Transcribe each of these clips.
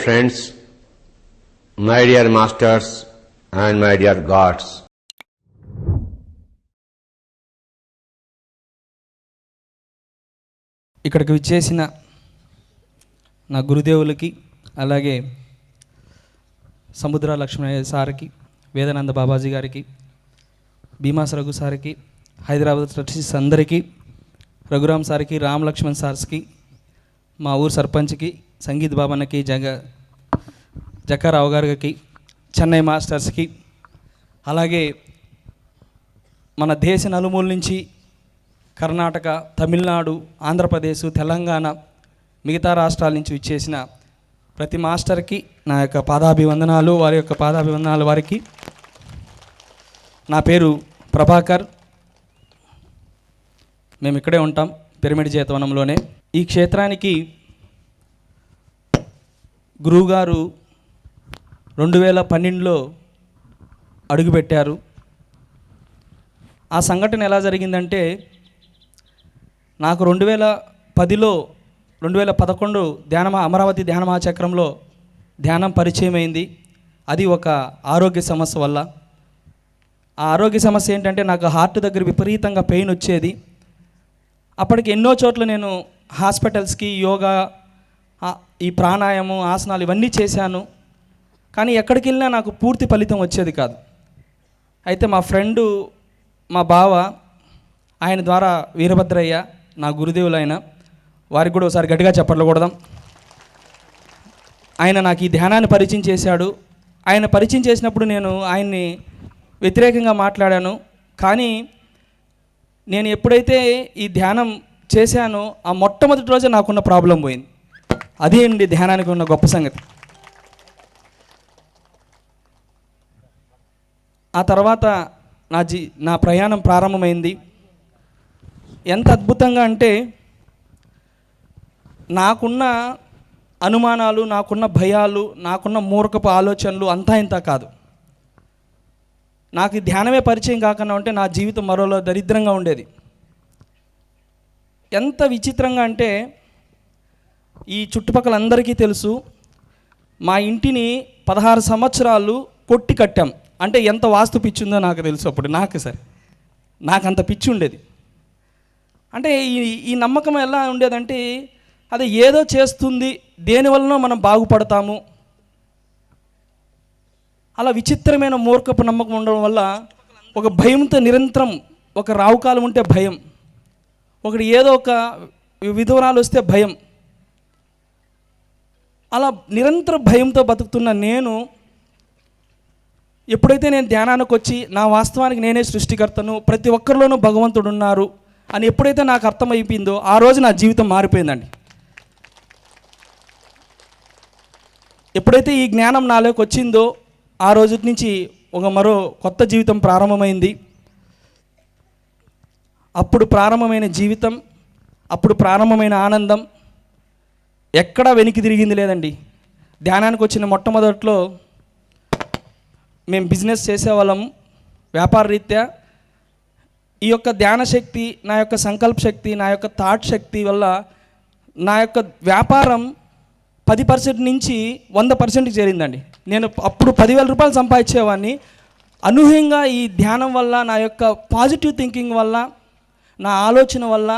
Friends my dear masters and my dear gods ఇక్కడికి విచ్చేసిన నా గురుదేవులకి అలాగే సముద్ర లక్ష్మణయ్య సార్కి వేదానంద బాబాజీ గారికి భీమాస్ రఘు సార్కి హైదరాబాద్ ట్రస్టీస్ అందరికీ రఘురామ్ సార్కి రామ్ లక్ష్మణ్ సార్స్కి మా ఊరు సర్పంచ్కి సంగీత్ బాబన్నకి జగ జక్కారావు గారికి చెన్నై మాస్టర్స్కి అలాగే మన దేశ నలుమూల నుంచి కర్ణాటక తమిళనాడు ఆంధ్రప్రదేశ్ తెలంగాణ మిగతా రాష్ట్రాల నుంచి ఇచ్చేసిన ప్రతి మాస్టర్కి నా యొక్క పాదాభివందనాలు వారి యొక్క పాదాభివందనాలు వారికి. నా పేరు ప్రభాకర్. మేము ఇక్కడే ఉంటాం. పిరమిడ్ జీతవనంలోనే ఈ క్షేత్రానికి గురువుగారు రెండు వేల పన్నెండులో అడుగుపెట్టారు ఆ సంఘటన ఎలా జరిగిందంటే నాకు రెండు వేల పదిలో రెండు వేల పదకొండు ధ్యానమా అమరావతి ధ్యాన మహాచక్రంలో ధ్యానం పరిచయం అయింది అది ఒక ఆరోగ్య సమస్య వల్ల. ఆ ఆరోగ్య సమస్య ఏంటంటే నాకు హార్ట్ దగ్గర విపరీతంగా పెయిన్ వచ్చేది. అప్పటికి ఎన్నో చోట్ల నేను హాస్పిటల్స్కి యోగా ఈ ప్రాణాయామం ఆసనాలు ఇవన్నీ చేశాను. కానీ ఎక్కడికి వెళ్ళినా నాకు పూర్తి ఫలితం వచ్చేది కాదు. అయితే మా ఫ్రెండు మా బావ ఆయన ద్వారా వీరభద్రయ్య నా గురుదేవులు ఆయన వారికి కూడా ఒకసారి గట్టిగా చెప్పట్లు ఆయన నాకు ఈ ధ్యానాన్ని పరిచయం చేశాడు. ఆయన పరిచయం చేసినప్పుడు నేను ఆయన్ని వ్యతిరేకంగా మాట్లాడాను. కానీ నేను ఎప్పుడైతే ఈ ధ్యానం చేశానో ఆ మొట్టమొదటి రోజే నాకున్న ప్రాబ్లం పోయింది. అదే అండి ధ్యానానికి ఉన్న గొప్ప సంగతి. ఆ తర్వాత నా జీ నా ప్రయాణం ప్రారంభమైంది. ఎంత అద్భుతంగా అంటే నాకున్న అనుమానాలు నాకున్న భయాలు నాకున్న మూర్ఖపు ఆలోచనలు అంతా ఇంత కాదు. నాకు ధ్యానమే పరిచయం కాకుండా ఉంటే నా జీవితం మరోలో దరిద్రంగా ఉండేది. ఎంత విచిత్రంగా అంటే ఈ చుట్టుపక్కల అందరికీ తెలుసు మా ఇంటిని పదహారు సంవత్సరాలు కొట్టి కట్టాం. అంటే ఎంత వాస్తు పిచ్చి ఉందో నాకు తెలుసు అప్పుడు. నాకు సరే నాకు అంత పిచ్చి ఉండేది. అంటే ఈ ఈ నమ్మకం ఎలా ఉండేదంటే అది ఏదో చేస్తుంది దేనివలన మనం బాగుపడతాము అలా విచిత్రమైన మూర్ఖపు నమ్మకం ఉండడం వల్ల ఒక భయంతో నిరంతరం ఒక రావుకాలం ఉంటే భయం. ఒకటి ఏదో ఒక విధవరాలు వస్తే భయం. అలా నిరంతర భయంతో బతుకుతున్న నేను ఎప్పుడైతే నేను ధ్యానానికి వచ్చి నా వాస్తవానికి నేనే సృష్టికర్తను ప్రతి ఒక్కరిలోనూ భగవంతుడు ఉన్నారు అని ఎప్పుడైతే నాకు అర్థమైపోయిందో ఆ రోజు నా జీవితం మారిపోయిందండి. ఎప్పుడైతే ఈ జ్ఞానం నాలోకి వచ్చిందో ఆ రోజు నుంచి ఒక మరో కొత్త జీవితం ప్రారంభమైంది. అప్పుడు ప్రారంభమైన జీవితం అప్పుడు ప్రారంభమైన ఆనందం ఎక్కడా వెనక్కి తిరిగింది లేదండి. ధ్యానానికి వచ్చిన మొట్టమొదట్లో మేము బిజినెస్ చేసేవాళ్ళం వ్యాపార రీత్యా. ఈ యొక్క ధ్యాన శక్తి నా యొక్క సంకల్ప శక్తి నా యొక్క థాట్ శక్తి వల్ల నా యొక్క వ్యాపారం పది పర్సెంట్ నుంచి వంద పర్సెంట్కి చేరిందండి. నేను అప్పుడు పదివేల రూపాయలు సంపాదించేవాడిని. అనూహ్యంగా ఈ ధ్యానం వల్ల నా యొక్క పాజిటివ్ థింకింగ్ వల్ల నా ఆలోచన వల్ల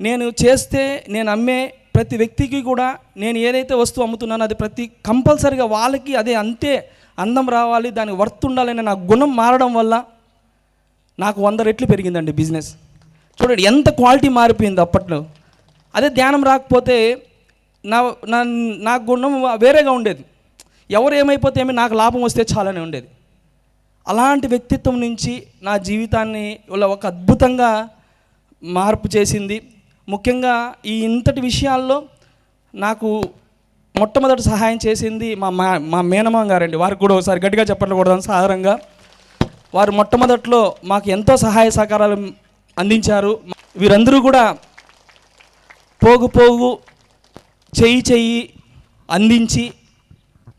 నేను చేస్తే నేను అమ్మే ప్రతి వ్యక్తికి కూడా నేను ఏదైతే వస్తువు అమ్ముతున్నానో అది ప్రతి కంపల్సరిగా వాళ్ళకి అదే అంతే అందం రావాలి దానికి వర్త్ ఉండాలనే నా గుణం మారడం వల్ల నాకు వంద రెట్లు పెరిగిందండి బిజినెస్. చూడండి ఎంత క్వాలిటీ మారిపోయింది అప్పట్లో. అదే ధ్యానం రాకపోతే నా నా నా గుణం వేరేగా ఉండేది. ఎవరు ఏమైపోతే ఏమి నాకు లాభం వస్తే చాలని ఉండేది. అలాంటి వ్యక్తిత్వం నుంచి నా జీవితాన్ని ఇలా ఒక అద్భుతంగా మార్పు చేసింది. ముఖ్యంగా ఈ ఇంతటి విషయాల్లో నాకు మొట్టమొదటి సహాయం చేసింది మా మా మా మేనమాం గారండి. వారికి కూడా ఒకసారి గట్టిగా చెప్పకూడదు సాధారణంగా. వారు మొట్టమొదట్లో మాకు ఎంతో సహాయ సహకారాలు అందించారు. వీరందరూ కూడా పోగు పోగు చెయ్యి చెయ్యి అందించి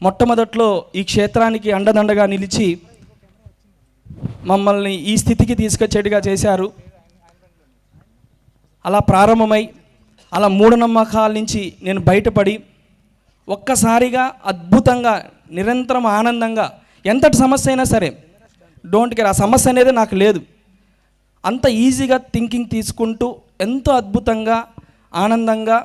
మొట్టమొదట్లో ఈ క్షేత్రానికి అండదండగా నిలిచి మమ్మల్ని ఈ స్థితికి తీసుకొచ్చేట్టుగా చేశారు. అలా ప్రారంభమై అలా మూఢనమ్మకాల నుంచి నేను బయటపడి ఒక్కసారిగా అద్భుతంగా నిరంతరం ఆనందంగా ఎంతటి సమస్య అయినా సరే డోంట్ కేర్ ఆ సమస్య అనేది నాకు లేదు. అంత ఈజీగా థింకింగ్ తీసుకుంటూ ఎంతో అద్భుతంగా ఆనందంగా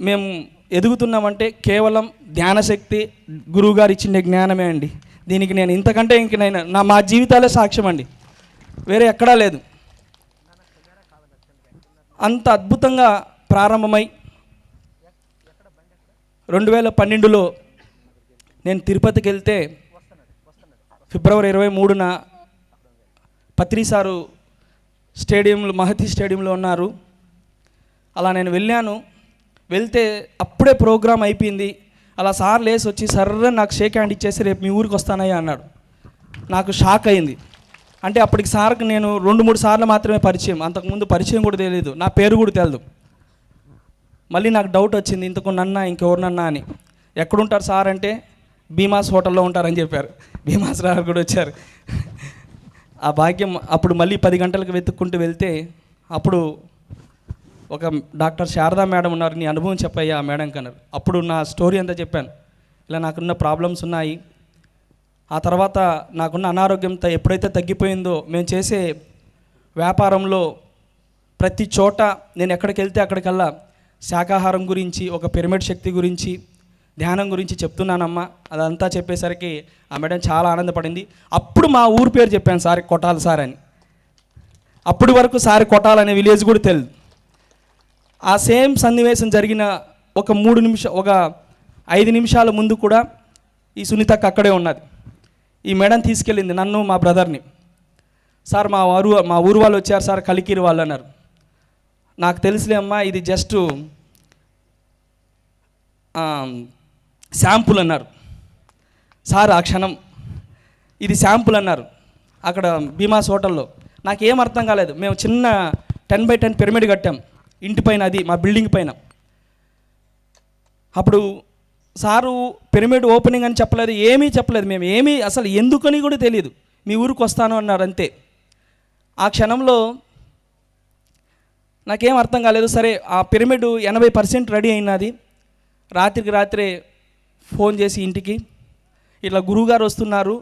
మేము ఎదుగుతున్నామంటే కేవలం ధ్యానశక్తి గురువుగారు ఇచ్చిన జ్ఞానమే అండి. దీనికి నేను ఇంతకంటే ఇంక నేను నా మా జీవితాలే సాక్ష్యం అండి. వేరే ఎక్కడా లేదు. అంత అద్భుతంగా ప్రారంభమై రెండు వేల పన్నెండులో నేను తిరుపతికి వెళ్తే ఫిబ్రవరి ఇరవై మూడున పత్రిసారు స్టేడియంలో మహతి స్టేడియంలో ఉన్నారు. అలా నేను వెళ్ళాను. వెళ్తే అప్పుడే ప్రోగ్రామ్ అయిపోయింది. అలా సార్ లేసి వచ్చి సర్ర నాకు షేక్ హ్యాండ్ ఇచ్చేసి రేపు మీ ఊరికి వస్తానయ్యా అన్నాడు. నాకు షాక్ అయింది. అంటే అప్పటికి సార్కి నేను రెండు మూడు సార్లు మాత్రమే పరిచయం. అంతకుముందు పరిచయం కూడా తెలియదు. నా పేరు కూడా తెలియదు మళ్ళీ నాకు డౌట్ వచ్చింది ఇంతకు నన్నా ఇంకెవరినన్నా అని. ఎక్కడుంటారు సార్? అంటే భీమాస్ హోటల్లో ఉంటారని చెప్పారు. భీమాస్ రావు కూడా వచ్చారు. ఆ భాగ్యం అప్పుడు మళ్ళీ పది గంటలకు వెతుక్కుంటూ వెళ్తే అప్పుడు ఒక డాక్టర్ శారదా మేడం ఉన్నారు నీ అనుభవం చెప్పయ్యా ఆ మేడం కన్నారు. అప్పుడు నా స్టోరీ అంతా చెప్పాను. ఇలా నాకున్న ప్రాబ్లమ్స్ ఉన్నాయి. ఆ తర్వాత నాకున్న అనారోగ్యంతో ఎప్పుడైతే తగ్గిపోయిందో మేము చేసే వ్యాపారంలో ప్రతి చోట నేను ఎక్కడికి వెళ్తే అక్కడికల్లా శాకాహారం గురించి ఒక పిరమిడ్ శక్తి గురించి ధ్యానం గురించి చెప్తున్నానమ్మా. అదంతా చెప్పేసరికి ఆ మేడం చాలా ఆనందపడింది. అప్పుడు మా ఊరు పేరు చెప్పాను సార్ కొట్టాలి సార్ అని. అప్పటి వరకు సార్ కొట్టాలనే విలేజ్ కూడా తెలియదు. ఆ సేమ్ సన్నివేశం జరిగిన ఒక మూడు నిమిషం ఒక ఐదు నిమిషాల ముందు కూడా ఈ సునీతకు అక్కడే ఉన్నది. ఈ మేడం తీసుకెళ్ళింది నన్ను మా బ్రదర్ని. సార్ మా ఊరు మా ఊరు వాళ్ళు వచ్చారు సార్ కలికిరి వాళ్ళు అన్నారు. నాకు తెలుసులే అమ్మా ఇది జస్ట్ శాంపుల్ అన్నారు. సార్ ఆ క్షణం ఇది శాంపుల్ అన్నారు. అక్కడ భీమాస్ హోటల్లో. నాకేం అర్థం కాలేదు. మేము చిన్న టెన్ బై టెన్ పిరమిడ్ కట్టాం. ఇంటి పైన అది మా బిల్డింగ్ పైన. అప్పుడు సారు పిరమిడ్ ఓపెనింగ్ అని చెప్పలేదు ఏమీ చెప్పలేదు మేము. ఏమీ అసలు ఎందుకని కూడా తెలియదు మీ ఊరికి వస్తాను అన్నారు అంతే. ఆ క్షణంలో నాకేం అర్థం కాలేదు. సరే ఆ పిరమిడ్ ఎనభై పర్సెంట్ రెడీ అయినది రాత్రికి రాత్రే ఫోన్ చేసి ఇంటికి ఇట్లా గురువుగారు వస్తున్నారు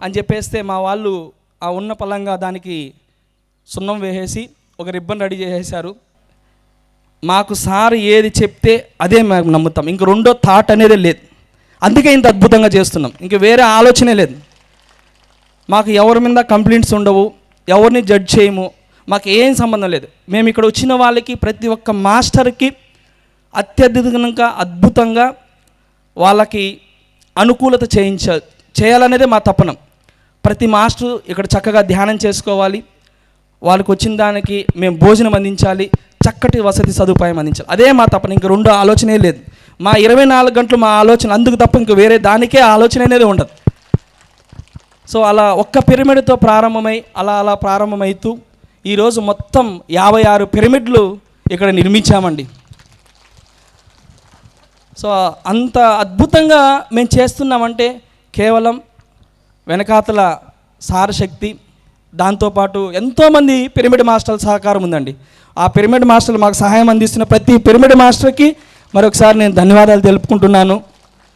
అని చెప్పేస్తే మా వాళ్ళు ఆ ఉన్న పలంగా దానికి సున్నం వేసేసి ఒక రిబ్బన్ రెడీ చేసేసారు మాకు సార్ ఏది చెప్తే అదే మేము నమ్ముతాం. ఇంక రెండో థాట్ అనేది లేదు. అందుకే ఇంత అద్భుతంగా చేస్తున్నాం. ఇంక వేరే ఆలోచనే లేదు. మాకు ఎవరి మీద కంప్లైంట్స్ ఉండవు. ఎవరిని జడ్జ్ చేయము. మాకు ఏం సంబంధం లేదు. మేము ఇక్కడ వచ్చిన వాళ్ళకి ప్రతి ఒక్క మాస్టర్కి అత్యధికంగా అద్భుతంగా వాళ్ళకి అనుకూలత చేయించ చేయాలనేదే మా తపనం. ప్రతి మాస్టర్ ఇక్కడ చక్కగా ధ్యానం చేసుకోవాలి. వాళ్ళకి వచ్చిన దానికి మేము భోజనం అందించాలి. చక్కటి వసతి సదుపాయం అందించాలి. అదే మా తపన ఇంక రెండు ఆలోచనే లేదు. మా ఇరవై నాలుగు గంటలు మా ఆలోచన అందుకు తప్ప ఇంక వేరే దానికే ఆలోచన అనేది ఉండదు. సో అలా ఒక్క పిరమిడ్తో ప్రారంభమై అలా అలా ప్రారంభమవుతూ ఈరోజు మొత్తం యాభై ఆరు పిరమిడ్లు ఇక్కడ నిర్మించామండి. సో అంత అద్భుతంగా మేము చేస్తున్నామంటే కేవలం వెనకాతల సారశక్తి దాంతోపాటు ఎంతోమంది పిరమిడ్ మాస్టర్ల సహకారం ఉందండి. ఆ పిరమిడ్ మాస్టర్లు మాకు సహాయం అందిస్తున్న ప్రతి పిరమిడ్ మాస్టర్కి మరొకసారి నేను ధన్యవాదాలు తెలుపుకుంటున్నాను.